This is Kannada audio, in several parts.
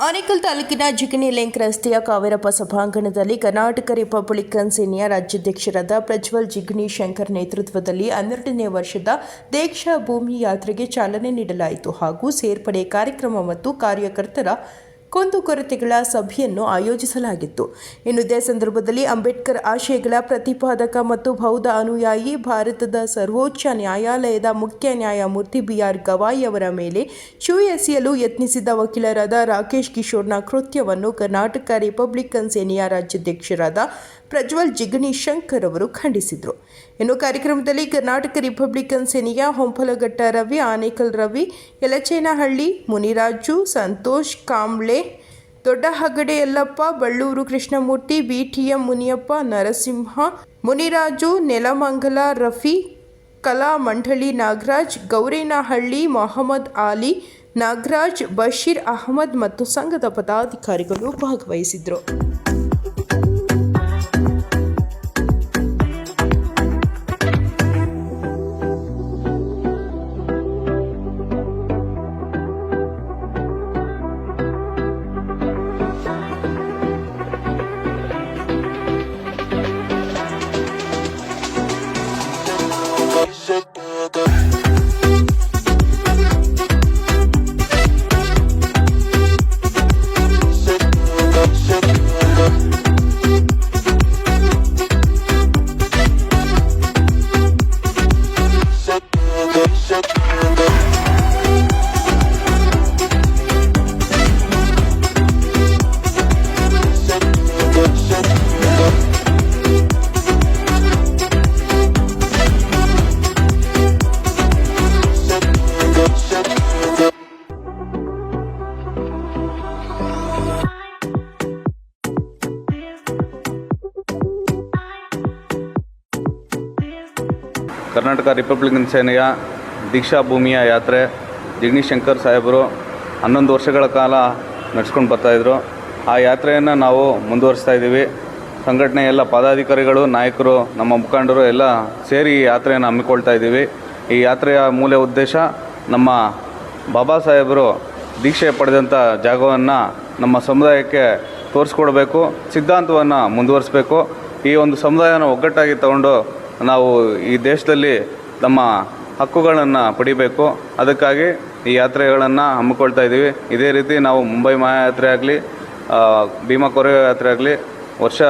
ಆನೇಕಲ್ ತಾಲೂಕಿನ ಜಿಗಣಿ ಲಿಂಕ್ ರಸ್ತೆಯ ಕಾವೇರಪ್ಪ ಸಭಾಂಗಣದಲ್ಲಿ ಕರ್ನಾಟಕ ರಿಪಬ್ಲಿಕನ್ ಸೇನೆಯ ರಾಜ್ಯಾಧ್ಯಕ್ಷರಾದ ಪ್ರಜ್ವಲ್ ಜಿಗ್ನಿ ಶಂಕರ್ ನೇತೃತ್ವದಲ್ಲಿ ಹನ್ನೆರಡನೇ ವರ್ಷದ ದೀಕ್ಷಾ ಭೂಮಿ ಯಾತ್ರೆಗೆ ಚಾಲನೆ ನೀಡಲಾಯಿತು ಹಾಗೂ ಸೇರ್ಪಡೆ ಕಾರ್ಯಕ್ರಮ ಮತ್ತು ಕಾರ್ಯಕರ್ತರ ಕುಂದುಕೊರತೆಗಳ ಸಭೆಯನ್ನು ಆಯೋಜಿಸಲಾಗಿತ್ತು. ಇನ್ನು ಇದೇ ಸಂದರ್ಭದಲ್ಲಿ ಅಂಬೇಡ್ಕರ್ ಆಶಯಗಳ ಪ್ರತಿಪಾದಕ ಮತ್ತು ಬೌದ್ಧ ಅನುಯಾಯಿ, ಭಾರತದ ಸರ್ವೋಚ್ಚ ನ್ಯಾಯಾಲಯದ ಮುಖ್ಯ ನ್ಯಾಯಮೂರ್ತಿ ಬಿ ಆರ್ ಗವಾಯಿ ಅವರ ಮೇಲೆ ಶೂ ಎಸೆಯಲು ಯತ್ನಿಸಿದ ವಕೀಲರಾದ ರಾಕೇಶ್ ಕಿಶೋರ್ನ ಕೃತ್ಯವನ್ನು ಕರ್ನಾಟಕ ರಿಪಬ್ಲಿಕನ್ ಸೇನೆಯ ರಾಜ್ಯಾಧ್ಯಕ್ಷರಾದ ಪ್ರಜ್ವಲ್ ಜಿಗಣಿ ಶಂಕರ್ ಅವರು ಖಂಡಿಸಿದರು. ಇನ್ನು ಕಾರ್ಯಕ್ರಮದಲ್ಲಿ ಕರ್ನಾಟಕ ರಿಪಬ್ಲಿಕನ್ ಸೇನೆಯ ಹೊಂಪಲಘಟ್ಟ ರವಿ, ಆನೇಕಲ್ ರವಿ, ಯಲಚೇನಹಳ್ಳಿ, ಮುನಿರಾಜು, ಸಂತೋಷ್ ಕಾಂಬ್ಳೆ ದೊಡ್ಡ ಹಗಡೆ ಯಲ್ಲಪ್ಪ, ಬಳ್ಳೂರು ಕೃಷ್ಣಮೂರ್ತಿ, ಬಿಟಿಎಂ ಮುನಿಯಪ್ಪ, ನರಸಿಂಹ, ಮುನಿರಾಜು, ನೆಲಮಂಗಲ ರಫಿ, ಕಲಾ ಮಂಡಳಿ ನಾಗರಾಜ್, ಗೌರೇನಹಳ್ಳಿ, ಮೊಹಮ್ಮದ್ ಆಲಿ, ನಾಗರಾಜ್, ಬಶೀರ್ ಅಹಮದ್ ಮತ್ತು ಸಂಘದ ಪದಾಧಿಕಾರಿಗಳು ಭಾಗವಹಿಸಿದ್ರು. ಕರ್ನಾಟಕ ರಿಪಬ್ಲಿಕನ್ ಸೇನೆಯ ದೀಕ್ಷಾ ಭೂಮಿಯ ಯಾತ್ರೆ ಜಿಗ್ನಿಶಂಕರ್ ಸಾಹೇಬರು ಹನ್ನೊಂದು ವರ್ಷಗಳ ಕಾಲ ನಡೆಸ್ಕೊಂಡು ಬರ್ತಾಯಿದ್ರು ಆ ಯಾತ್ರೆಯನ್ನು ನಾವು ಮುಂದುವರಿಸ್ತಾ ಇದ್ದೀವಿ. ಸಂಘಟನೆ ಎಲ್ಲ ಪದಾಧಿಕಾರಿಗಳು, ನಾಯಕರು, ನಮ್ಮ ಮುಖಂಡರು ಎಲ್ಲ ಸೇರಿ ಈ ಯಾತ್ರೆಯನ್ನು ಹಮ್ಮಿಕೊಳ್ತಾ ಇದ್ದೀವಿ. ಈ ಯಾತ್ರೆಯ ಮೂಲ ಉದ್ದೇಶ ನಮ್ಮ ಬಾಬಾ ಸಾಹೇಬರು ದೀಕ್ಷೆ ಪಡೆದಂಥ ಜಾಗವನ್ನು ನಮ್ಮ ಸಮುದಾಯಕ್ಕೆ ತೋರಿಸ್ಕೊಡ್ಬೇಕು, ಸಿದ್ಧಾಂತವನ್ನು ಮುಂದುವರಿಸಬೇಕು. ಈ ಒಂದು ಸಮುದಾಯನ ಒಗ್ಗಟ್ಟಾಗಿ ತಗೊಂಡು ನಾವು ಈ ದೇಶದಲ್ಲಿ ನಮ್ಮ ಹಕ್ಕುಗಳನ್ನು ಪಡಿಬೇಕು. ಅದಕ್ಕಾಗಿ ಈ ಯಾತ್ರೆಗಳನ್ನು ಹಮ್ಮಿಕೊಳ್ತಾ ಇದ್ದೀವಿ. ಇದೇ ರೀತಿ ನಾವು ಮುಂಬೈ ಮಹಾಯಾತ್ರೆ ಆಗಲಿ ಭೀಮಾ ಯಾತ್ರೆ ಆಗಲಿ ವರ್ಷ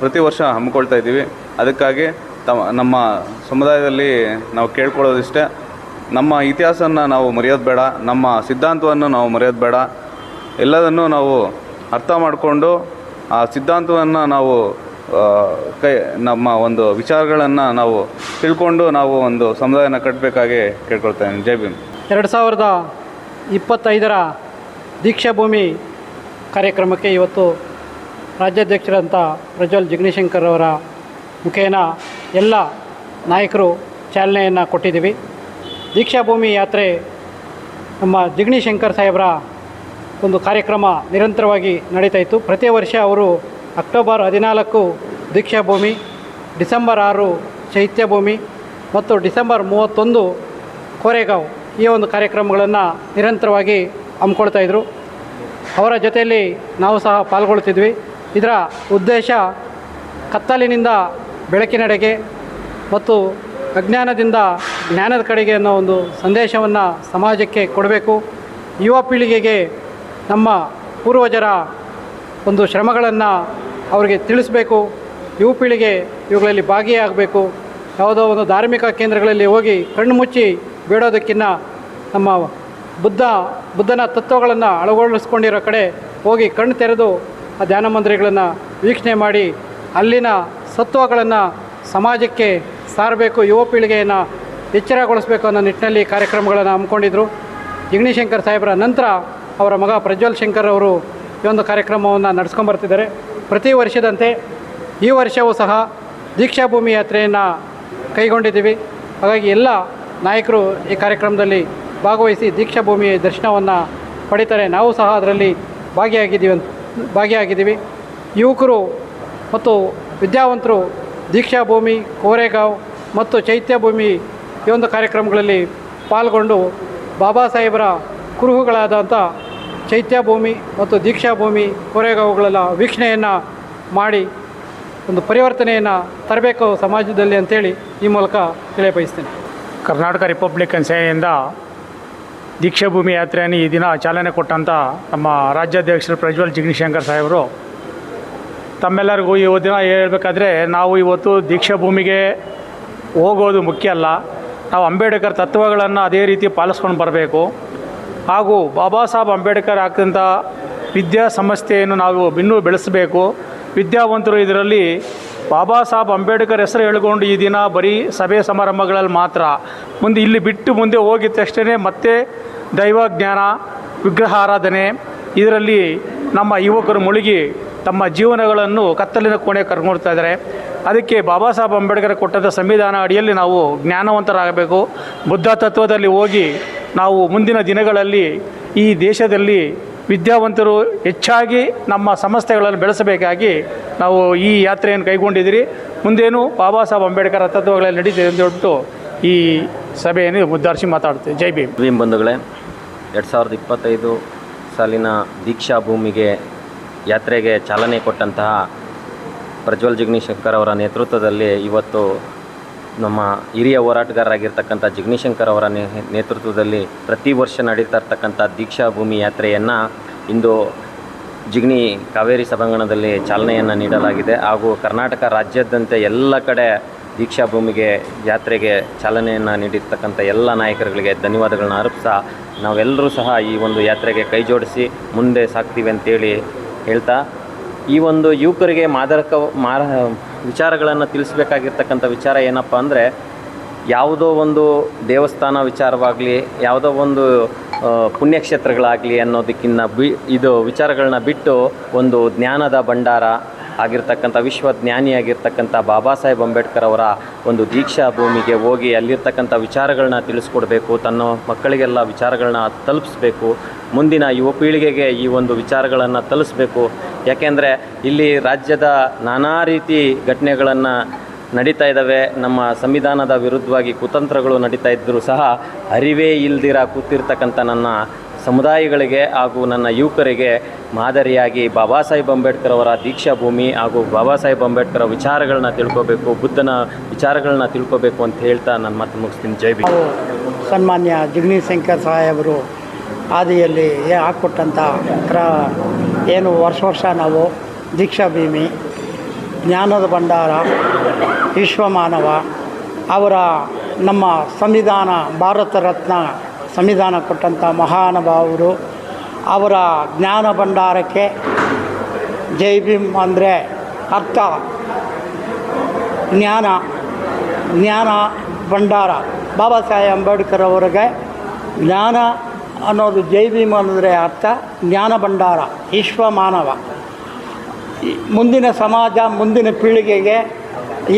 ಪ್ರತಿ ವರ್ಷ ಹಮ್ಮಿಕೊಳ್ತಾ ಇದ್ದೀವಿ. ಅದಕ್ಕಾಗಿ ತಮ್ಮ, ನಮ್ಮ ಸಮುದಾಯದಲ್ಲಿ ನಾವು ಕೇಳ್ಕೊಳ್ಳೋದಿಷ್ಟೇ. ನಮ್ಮ ಇತಿಹಾಸವನ್ನು ನಾವು ಮರೆಯೋದು ಬೇಡ. ನಮ್ಮ ಸಿದ್ಧಾಂತವನ್ನು ನಾವು ಮರೆಯೋದು ಬೇಡ. ಎಲ್ಲದನ್ನು ನಾವು ಅರ್ಥ ಮಾಡಿಕೊಂಡು ಆ ಸಿದ್ಧಾಂತವನ್ನು ನಾವು ಕೈ, ನಮ್ಮ ಒಂದು ವಿಚಾರಗಳನ್ನು ನಾವು ತಿಳ್ಕೊಂಡು ನಾವು ಒಂದು ಸಮುದಾಯನ ಕಟ್ಟಬೇಕಾಗಿ ಕೇಳ್ಕೊಳ್ತೇನೆ. ಜೈ ಭೀಮ್. ಎರಡು ಸಾವಿರದ ಇಪ್ಪತ್ತೈದರ ದೀಕ್ಷಾಭೂಮಿ ಕಾರ್ಯಕ್ರಮಕ್ಕೆ ಇವತ್ತು ರಾಜ್ಯಾಧ್ಯಕ್ಷರಂಥ ಪ್ರಜ್ವಲ್ ಜಿಗ್ನಿಶಂಕರ್ ಅವರ ಮುಖೇನ ಎಲ್ಲ ನಾಯಕರು ಚಾಲನೆಯನ್ನು ಕೊಟ್ಟಿದ್ದೀವಿ. ದೀಕ್ಷಾಭೂಮಿ ಯಾತ್ರೆ ನಮ್ಮ ಜಿಗ್ನಿಶಂಕರ್ ಸಾಹೇಬರ ಒಂದು ಕಾರ್ಯಕ್ರಮ ನಿರಂತರವಾಗಿ ನಡೀತಾ ಇತ್ತು. ಪ್ರತಿ ವರ್ಷ ಅವರು ಅಕ್ಟೋಬರ್ ಹದಿನಾಲ್ಕು ದೀಕ್ಷಾಭೂಮಿ ಡಿಸೆಂಬರ್ ಆರು ಚೈತ್ಯಭೂಮಿ ಮತ್ತು ಡಿಸೆಂಬರ್ ಮೂವತ್ತೊಂದು ಕೋರೆಗಾಂವ್ ಈ ಒಂದು ಕಾರ್ಯಕ್ರಮಗಳನ್ನು ನಿರಂತರವಾಗಿ ಹಮ್ಮಿಕೊಳ್ತಾಯಿದ್ರು ಅವರ ಜೊತೆಯಲ್ಲಿ ನಾವು ಸಹ ಪಾಲ್ಗೊಳ್ತಿದ್ವಿ. ಇದರ ಉದ್ದೇಶ ಕತ್ತಲಿನಿಂದ ಬೆಳಕಿನೆಡೆಗೆ ಮತ್ತು ಅಜ್ಞಾನದಿಂದ ಜ್ಞಾನದ ಕಡೆಗೆ ಅನ್ನೋ ಒಂದು ಸಂದೇಶವನ್ನು ಸಮಾಜಕ್ಕೆ ಕೊಡಬೇಕು. ಯುವ ಪೀಳಿಗೆಗೆ ನಮ್ಮ ಪೂರ್ವಜರ ಒಂದು ಶ್ರಮಗಳನ್ನು ಅವರಿಗೆ ತಿಳಿಸಬೇಕು. ಯುವ ಪೀಳಿಗೆ ಇವುಗಳಲ್ಲಿ ಭಾಗಿಯಾಗಬೇಕು. ಯಾವುದೋ ಒಂದು ಧಾರ್ಮಿಕ ಕೇಂದ್ರಗಳಲ್ಲಿ ಹೋಗಿ ಕಣ್ಣು ಮುಚ್ಚಿ ಬೇಡೋದಕ್ಕಿಂತ ನಮ್ಮ ಬುದ್ಧ, ಬುದ್ಧನ ತತ್ವಗಳನ್ನು ಅಳವಡಿಸ್ಕೊಂಡಿರೋ ಕಡೆ ಹೋಗಿ ಕಣ್ಣು ತೆರೆದು ಆ ಧ್ಯಾನ ಮಂದಿರಗಳನ್ನು ವೀಕ್ಷಣೆ ಮಾಡಿ ಅಲ್ಲಿನ ಸತ್ವಗಳನ್ನು ಸಮಾಜಕ್ಕೆ ಸಾರಬೇಕು, ಯುವ ಪೀಳಿಗೆಯನ್ನು ಎಚ್ಚರಗೊಳಿಸಬೇಕು ಅನ್ನೋ ನಿಟ್ಟಿನಲ್ಲಿ ಕಾರ್ಯಕ್ರಮಗಳನ್ನು ಹಮ್ಮಿಕೊಂಡಿದ್ದರು ಜಿಗ್ನಿಶಂಕರ್ ಸಾಹೇಬರ ನಂತರ ಅವರ ಮಗ ಪ್ರಜ್ವಲ್ ಶಂಕರ್ ಅವರು ಈ ಒಂದು ಕಾರ್ಯಕ್ರಮವನ್ನು ನಡೆಸ್ಕೊಂಬರ್ತಿದ್ದಾರೆ ಪ್ರತಿ ವರ್ಷದಂತೆ ಈ ವರ್ಷವೂ ಸಹ ದೀಕ್ಷಾಭೂಮಿ ಯಾತ್ರೆಯನ್ನು ಕೈಗೊಂಡಿದ್ದೀವಿ. ಹಾಗಾಗಿ ಎಲ್ಲ ನಾಯಕರು ಈ ಕಾರ್ಯಕ್ರಮದಲ್ಲಿ ಭಾಗವಹಿಸಿ ದೀಕ್ಷಾಭೂಮಿ ದರ್ಶನವನ್ನು ಪಡಿತಾರೆ. ನಾವು ಸಹ ಅದರಲ್ಲಿ ಭಾಗಿಯಾಗಿದ್ದೀವಿ ಅಂತ, ಭಾಗಿಯಾಗಿದ್ದೀವಿ. ಯುವಕರು ಮತ್ತು ವಿದ್ಯಾವಂತರು ದೀಕ್ಷಾಭೂಮಿ ಕೋರೆಗಾಂವ್ ಮತ್ತು ಚೈತ್ಯಭೂಮಿ ಈ ಒಂದು ಕಾರ್ಯಕ್ರಮಗಳಲ್ಲಿ ಪಾಲ್ಗೊಂಡು ಬಾಬಾ ಸಾಹೇಬರ ಕುರುಹುಗಳಾದಂಥ ಚೈತ್ಯ ಭೂಮಿ ಮತ್ತು ದೀಕ್ಷಾ ಭೂಮಿ ಕೋರೆಗಾವುಗಳೆಲ್ಲ ವೀಕ್ಷಣೆಯನ್ನು ಮಾಡಿ ಒಂದು ಪರಿವರ್ತನೆಯನ್ನು ತರಬೇಕು ಸಮಾಜದಲ್ಲಿ ಅಂತೇಳಿ ಈ ಮೂಲಕ ತಿಳಿಯಬಯಸ್ತೇನೆ. ಕರ್ನಾಟಕ ರಿಪಬ್ಲಿಕನ್ ಸೇನೆಯಿಂದ ದೀಕ್ಷಾಭೂಮಿ ಯಾತ್ರೆಯನ್ನು ಈ ದಿನ ಚಾಲನೆ ಕೊಟ್ಟಂಥ ನಮ್ಮ ರಾಜ್ಯಾಧ್ಯಕ್ಷರು ಪ್ರಜ್ವಲ್ ಜಿಗ್ನಿಶಂಕರ್ ಸಾಹೇಬರು, ತಮ್ಮೆಲ್ಲರಿಗೂ ಈ ದಿನ ಹೇಳಬೇಕಾದ್ರೆ ನಾವು ಇವತ್ತು ದೀಕ್ಷಾಭೂಮಿಗೆ ಹೋಗೋದು ಮುಖ್ಯ ಅಲ್ಲ. ನಾವು ಅಂಬೇಡ್ಕರ್ ತತ್ವಗಳನ್ನು ಅದೇ ರೀತಿ ಪಾಲಿಸ್ಕೊಂಡು ಬರಬೇಕು. ಹಾಗೂ ಬಾಬಾ ಸಾಹೇಬ್ ಅಂಬೇಡ್ಕರ್ ಆಗ್ತಂಥ ವಿದ್ಯಾ ಸಂಸ್ಥೆಯನ್ನು ನಾವು ಇನ್ನೂ ಬೆಳೆಸಬೇಕು. ವಿದ್ಯಾವಂತರು ಇದರಲ್ಲಿ ಬಾಬಾ ಸಾಹೇಬ್ ಅಂಬೇಡ್ಕರ್ ಹೆಸರು ಹೇಳ್ಕೊಂಡು ಈ ದಿನ ಬರೀ ಸಭೆ ಸಮಾರಂಭಗಳಲ್ಲಿ ಮಾತ್ರ. ಮುಂದೆ ಇಲ್ಲಿ ಬಿಟ್ಟು ಮುಂದೆ ಹೋಗಿದ ತಕ್ಷಣ ಮತ್ತೆ ದೈವಜ್ಞಾನ ವಿಗ್ರಹ ಆರಾಧನೆ ಇದರಲ್ಲಿ ನಮ್ಮ ಯುವಕರು ಮುಳುಗಿ ತಮ್ಮ ಜೀವನಗಳನ್ನು ಕತ್ತಲಿನ ಕೋಣೆ ಕರ್ಕೊಡ್ತಾ ಇದ್ದಾರೆ. ಅದಕ್ಕೆ ಬಾಬಾ ಸಾಹೇಬ್ ಅಂಬೇಡ್ಕರ್ ಕೊಟ್ಟಂಥ ಸಂವಿಧಾನ ಅಡಿಯಲ್ಲಿ ನಾವು ಜ್ಞಾನವಂತರಾಗಬೇಕು. ಬುದ್ಧ ತತ್ವದಲ್ಲಿ ಹೋಗಿ ನಾವು ಮುಂದಿನ ದಿನಗಳಲ್ಲಿ ಈ ದೇಶದಲ್ಲಿ ವಿದ್ಯಾವಂತರು ಹೆಚ್ಚಾಗಿ ನಮ್ಮ ಸಂಸ್ಥೆಗಳನ್ನು ಬೆಳೆಸಬೇಕಾಗಿ ನಾವು ಈ ಯಾತ್ರೆಯನ್ನು ಕೈಗೊಂಡಿದ್ದೀರಿ. ಮುಂದೇನು ಬಾಬಾ ಸಾಹೇಬ್ ಅಂಬೇಡ್ಕರ್ ತತ್ವಗಳಲ್ಲಿ ನಡೀತಿದೆ ಎಂದು ಹೇಳ್ಬಿಟ್ಟು ಈ ಸಭೆಯನ್ನು ಉದ್ದಾರಿಸಿ ಮಾತಾಡ್ತೇವೆ. ಜೈ ಭೀಮ್. ಭೀಮ್ ಬಂಧುಗಳೇ, ಎರಡು ಸಾವಿರದ ಇಪ್ಪತ್ತೈದು ಸಾಲಿನ ದೀಕ್ಷಾ ಭೂಮಿಗೆ ಯಾತ್ರೆಗೆ ಚಾಲನೆ ಕೊಟ್ಟಂತಹ ಪ್ರಜ್ವಲ್ ಜಿಗ್ನಿಶಂಕರ್ ಅವರ ನೇತೃತ್ವದಲ್ಲಿ ಇವತ್ತು ನಮ್ಮ ಹಿರಿಯ ಹೋರಾಟಗಾರರಾಗಿರ್ತಕ್ಕಂಥ ಜಿಗ್ನಿಶಂಕರ್ ಅವರ ನೇತೃತ್ವದಲ್ಲಿ ಪ್ರತಿ ವರ್ಷ ನಡೀತಾ ಇರ್ತಕ್ಕಂಥ ದೀಕ್ಷಾ ಭೂಮಿ ಯಾತ್ರೆಯನ್ನು ಇಂದು ಜಿಗ್ನಿ ಕಾವೇರಿ ಸಭಾಂಗಣದಲ್ಲಿ ಚಾಲನೆಯನ್ನು ನೀಡಲಾಗಿದೆ. ಹಾಗೂ ಕರ್ನಾಟಕ ರಾಜ್ಯಾದ್ಯಂತ ಎಲ್ಲ ಕಡೆ ದೀಕ್ಷಾ ಭೂಮಿಗೆ ಯಾತ್ರೆಗೆ ಚಾಲನೆಯನ್ನು ನೀಡಿರ್ತಕ್ಕಂಥ ಎಲ್ಲ ನಾಯಕರುಗಳಿಗೆ ಧನ್ಯವಾದಗಳನ್ನ ಅರ್ಪಿಸಾ ನಾವೆಲ್ಲರೂ ಸಹ ಈ ಒಂದು ಯಾತ್ರೆಗೆ ಕೈ ಜೋಡಿಸಿ ಮುಂದೆ ಸಾಕ್ತೀವಿ ಅಂತೇಳಿ ಹೇಳ್ತಾ ಈ ಒಂದು ಯುವಕರಿಗೆ ಮಾದಕ ಮಾರ ವಿಚಾರಗಳನ್ನು ತಿಳಿಸ್ಬೇಕಾಗಿರ್ತಕ್ಕಂಥ ವಿಚಾರ ಏನಪ್ಪ ಅಂದರೆ, ಯಾವುದೋ ಒಂದು ದೇವಸ್ಥಾನ ವಿಚಾರವಾಗಲಿ, ಯಾವುದೋ ಒಂದು ಪುಣ್ಯಕ್ಷೇತ್ರಗಳಾಗಲಿ ಅನ್ನೋದಕ್ಕಿಂತ ಬಿ, ಇದು ವಿಚಾರಗಳನ್ನ ಬಿಟ್ಟು ಒಂದು ಜ್ಞಾನದ ಭಂಡಾರ ಆಗಿರ್ತಕ್ಕಂಥ ವಿಶ್ವಜ್ಞಾನಿಯಾಗಿರ್ತಕ್ಕಂಥ ಬಾಬಾ ಸಾಹೇಬ್ ಅಂಬೇಡ್ಕರ್ ಅವರ ಒಂದು ದೀಕ್ಷಾ ಭೂಮಿಗೆ ಹೋಗಿ ಅಲ್ಲಿರ್ತಕ್ಕಂಥ ವಿಚಾರಗಳನ್ನ ತಿಳಿಸ್ಕೊಡ್ಬೇಕು, ತನ್ನ ಮಕ್ಕಳಿಗೆಲ್ಲ ವಿಚಾರಗಳನ್ನ ತಲುಪಿಸ್ಬೇಕು, ಮುಂದಿನ ಯುವ ಪೀಳಿಗೆಗೆ ಈ ಒಂದು ವಿಚಾರಗಳನ್ನು ತಲುಪಿಸ್ಬೇಕು. ಯಾಕೆಂದರೆ ಇಲ್ಲಿ ರಾಜ್ಯದ ನಾನಾ ರೀತಿ ಘಟನೆಗಳನ್ನು ನಡೀತಾ ಇದ್ದಾವೆ. ನಮ್ಮ ಸಂವಿಧಾನದ ವಿರುದ್ಧವಾಗಿ ಕುತಂತ್ರಗಳು ನಡೀತಾ ಇದ್ದರೂ ಸಹ ಅರಿವೇ ಇಲ್ದಿರ ಕೂತಿರ್ತಕ್ಕಂಥ ನನ್ನ ಸಮುದಾಯಗಳಿಗೆ ಹಾಗೂ ನನ್ನ ಯುವಕರಿಗೆ ಮಾದರಿಯಾಗಿ ಬಾಬಾ ಸಾಹೇಬ್ ಅಂಬೇಡ್ಕರ್ ಅವರ ದೀಕ್ಷಾ ಭೂಮಿ ಹಾಗೂ ಬಾಬಾ ಸಾಹೇಬ್ ಅಂಬೇಡ್ಕರ್ ವಿಚಾರಗಳನ್ನ ತಿಳ್ಕೋಬೇಕು, ಬುದ್ಧನ ವಿಚಾರಗಳನ್ನ ತಿಳ್ಕೋಬೇಕು ಅಂತ ಹೇಳ್ತಾ ನನ್ನ ಮಾತು ಮುಗಿಸ್ತೀನಿ. ಜೈ ಬಿ ಸನ್ಮಾನ್ಯ ಜಿಗ್ನಿ ಶಂಕರ್ ಸಾಹೇಬರು ಆದಿಯಲ್ಲಿ ಹಾಕ್ಕೊಟ್ಟಂಥ ಕ್ರ ಏನು ವರ್ಷ ವರ್ಷ ನಾವು ದೀಕ್ಷಾ ಭೂಮಿ, ಜ್ಞಾನದ ಭಂಡಾರ, ವಿಶ್ವಮಾನವ ಅವರ ನಮ್ಮ ಸಂವಿಧಾನ ಭಾರತ ರತ್ನ ಸಂವಿಧಾನ ಕೊಟ್ಟಂಥ ಮಹಾನುಭಾವರು ಅವರ ಜ್ಞಾನ ಭಂಡಾರಕ್ಕೆ ಜೈ ಭೀಮ್ ಅಂದರೆ ಅರ್ಥ. ಜ್ಞಾನ ಜ್ಞಾನ ಭಂಡಾರ. ಬಾಬಾ ಸಾಹೇಬ್ ಅಂಬೇಡ್ಕರ್ ಅವರಿಗೆ ಜ್ಞಾನ ಅನ್ನೋದು ಜೈ ಭೀಮ್ ಅಂದರೆ ಅರ್ಥ, ಜ್ಞಾನ ಭಂಡಾರ, ವಿಶ್ವ ಮಾನವ. ಮುಂದಿನ ಸಮಾಜ, ಮುಂದಿನ ಪೀಳಿಗೆಗೆ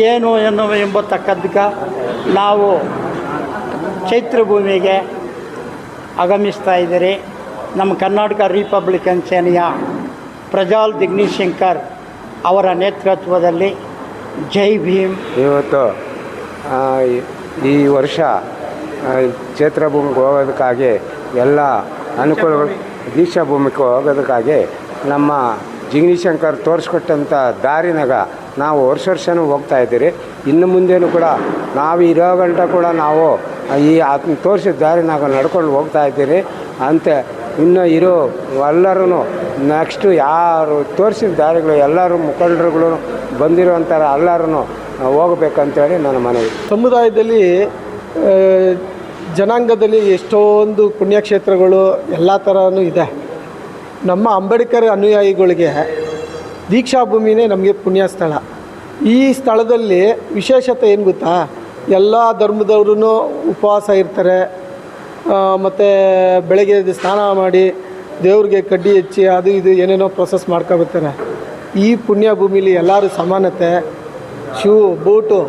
ಏನು ಎನ್ನುವ ಎಂಬತಕ್ಕದ್ದಕ್ಕೆ ನಾವು ಚೈತ್ರ ಭೂಮಿಗೆ ಆಗಮಿಸ್ತಾ ಇದ್ದೀರಿ. ನಮ್ಮ ಕರ್ನಾಟಕ ರಿಪಬ್ಲಿಕನ್ ಸೇನೆಯ ಪ್ರಜಾಲ್ ದಿಗ್ನಿಶಂಕರ್ ಅವರ ನೇತೃತ್ವದಲ್ಲಿ ಜೈ ಭೀಮ್. ಇವತ್ತು ಈ- ವರ್ಷ ಕ್ಷೇತ್ರ ಭೂಮಿಗೆ ಹೋಗೋದಕ್ಕಾಗಿ ಎಲ್ಲ ಅನುಕೂಲಗಳು ದೀಕ್ಷಾ ಭೂಮಿಗೆ ಹೋಗೋದಕ್ಕಾಗಿ ನಮ್ಮ ಜಿಗ್ನಿಶಂಕರ್ ತೋರಿಸ್ಕೊಟ್ಟಂಥ ದಾರಿನಾಗ ನಾವು ವರ್ಷ ವರ್ಷನೂ ಹೋಗ್ತಾ ಇದ್ದೀರಿ. ಇನ್ನು ಮುಂದೇನು ಕೂಡ ನಾವು ಇರೋ ಗಂಟ ಕೂಡ ನಾವು ಈ ಆತನ ತೋರಿಸಿದ ನಾವು ನಡ್ಕೊಂಡು ಹೋಗ್ತಾ ಇದ್ದೀರಿ ಅಂತ ಇನ್ನು ಇರೋ ಎಲ್ಲರೂ ನೆಕ್ಸ್ಟು ಯಾರು ತೋರಿಸಿದ ದಾರಿಗಳು ಎಲ್ಲರೂ ಮುಖಂಡರುಗಳು ಬಂದಿರುವಂಥ ಎಲ್ಲರೂ ಹೋಗ್ಬೇಕಂತೇಳಿ ನನ್ನ ಮನವಿ. ಸಮುದಾಯದಲ್ಲಿ ಜನಾಂಗದಲ್ಲಿ ಎಷ್ಟೊಂದು ಪುಣ್ಯಕ್ಷೇತ್ರಗಳು ಎಲ್ಲ ಥರನೂ ಇದೆ. ನಮ್ಮ ಅಂಬೇಡ್ಕರ್ ಅನುಯಾಯಿಗಳಿಗೆ ದೀಕ್ಷಾಭೂಮಿನೇ ನಮಗೆ ಪುಣ್ಯ ಸ್ಥಳ ಈ ಸ್ಥಳದಲ್ಲಿ ವಿಶೇಷತೆ ಏನು ಗೊತ್ತಾ? ಎಲ್ಲ ಧರ್ಮದವ್ರೂ ಉಪವಾಸ ಇರ್ತಾರೆ. ಮತ್ತು ಬೆಳಗ್ಗೆ ಎದ್ದು ಸ್ನಾನ ಮಾಡಿ ದೇವ್ರಿಗೆ ಕಡ್ಡಿ ಹೆಚ್ಚಿ ಅದು ಇದು ಏನೇನೋ ಪ್ರೊಸೆಸ್ ಮಾಡ್ಕೊಬರ್ತಾರೆ ಈ ಪುಣ್ಯ ಭೂಮಿಲಿ ಎಲ್ಲರೂ ಸಮಾನತೆ, ಶೂ, ಬೂಟು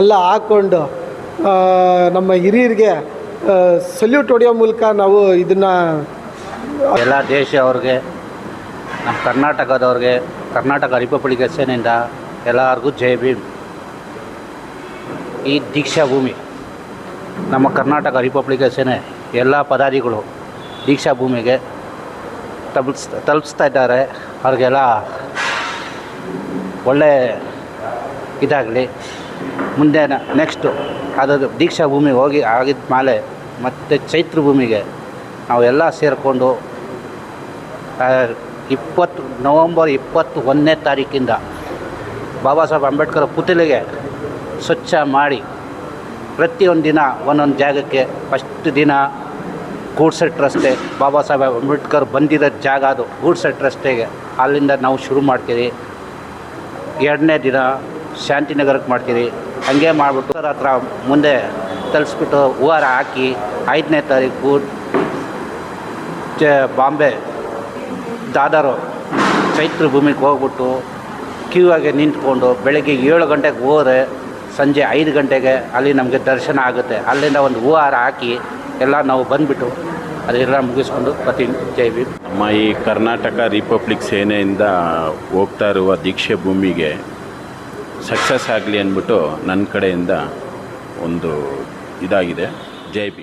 ಎಲ್ಲ ಹಾಕ್ಕೊಂಡು ನಮ್ಮ ಹಿರಿಯರಿಗೆ ಸಲ್ಯೂಟ್ ಹೊಡೆಯೋ ಮೂಲಕ ನಾವು ಇದನ್ನು ಎಲ್ಲ ದೇಶ ಅವ್ರಿಗೆ, ನಮ್ಮ ಕರ್ನಾಟಕದವ್ರಿಗೆ, ಕರ್ನಾಟಕ ರಿಪಬ್ಲಿಕ್ ಸೇನೆಯಿಂದ ಎಲ್ಲರಿಗೂ ಜೈ ಭೀಮ್. ಈ ದೀಕ್ಷಾ ಭೂಮಿ. ನಮ್ಮ ಕರ್ನಾಟಕ ರಿಪಬ್ಲಿಕ್ ಸೇನೆ ಎಲ್ಲ ಪದಾಧಿಗಳು ದೀಕ್ಷಾ ಭೂಮಿಗೆ ತಲುಪಿಸ್, ತಲುಪಿಸ್ತಾ ಇದ್ದಾರೆ. ಅವ್ರಿಗೆಲ್ಲ ಒಳ್ಳೆ ಇದಾಗಲಿ. ಮುಂದೆ ನೆಕ್ಸ್ಟು ಅದು ದೀಕ್ಷಾ ಭೂಮಿಗೆ ಹೋಗಿ ಆಗಿದ ಮೇಲೆ ಮತ್ತು ಚೈತ್ರ ಭೂಮಿಗೆ ನಾವು ಎಲ್ಲ ಸೇರಿಕೊಂಡು ಇಪ್ಪತ್ತು, ನವಂಬರ್ ಇಪ್ಪತ್ತು ಒಂದನೇ ತಾರೀಕಿಂದ ಬಾಬಾ ಸಾಹೇಬ್ ಅಂಬೇಡ್ಕರ್ ಪುತಳಿಗೆ ಸ್ವಚ್ಛ ಮಾಡಿ ಪ್ರತಿಯೊಂದು ದಿನ ಒಂದೊಂದು ಜಾಗಕ್ಕೆ ಫಸ್ಟ್ ದಿನ ಗೂಡ್ಸೆಟ್ ರಸ್ತೆ ಬಾಬಾ ಸಾಹೇಬ್ ಅಂಬೇಡ್ಕರ್ ಬಂದಿರೋ ಜಾಗ ಅದು ಗೂಡ್ಸೆಟ್ ರಸ್ತೆಗೆ. ಅಲ್ಲಿಂದ ನಾವು ಶುರು ಮಾಡ್ತೀವಿ ಎರಡನೇ ದಿನ ಶಾಂತಿನಗರಕ್ಕೆ ಮಾಡ್ತೀವಿ ಹಂಗೆ ಮಾಡಿಬಿಟ್ಟು ಹತ್ರ ಮುಂದೆ ತಲಿಸ್ಬಿಟ್ಟು ಹೂವಾರ ಹಾಕಿ ಐದನೇ ತಾರೀಕು ಚ ಬಾಂಬೆ ದಾದರು ಚೈತ್ರ ಭೂಮಿಗೆ ಹೋಗ್ಬಿಟ್ಟು ಕ್ಯೂ ಆಗಿ ನಿಂತ್ಕೊಂಡು ಬೆಳಗ್ಗೆ ಏಳು ಗಂಟೆಗೆ ಹೋದ್ರೆ ಸಂಜೆ ಐದು ಗಂಟೆಗೆ ಅಲ್ಲಿ ನಮಗೆ ದರ್ಶನ ಆಗುತ್ತೆ. ಅಲ್ಲಿಂದ ಒಂದು ಹೂವಾರ ಹಾಕಿ ಎಲ್ಲ ನಾವು ಬಂದುಬಿಟ್ಟು ಅದೆಲ್ಲ ಮುಗಿಸ್ಕೊಂಡು ಬರ್ತೀವಿ. ಜೈ ಭೀಮ್. ನಮ್ಮ ಈ ಕರ್ನಾಟಕ ರಿಪಬ್ಲಿಕ್ ಸೇನೆಯಿಂದ ಹೋಗ್ತಾ ಇರುವ ದೀಕ್ಷೆ ಭೂಮಿಗೆ ಸಕ್ಸಸ್ ಆಗಲಿ ಅಂದ್ಬಿಟ್ಟು ನನ್ನ ಕಡೆಯಿಂದ ಒಂದು ಇದಾಗಿದೆ. ಜೈ ಭೀಮ್.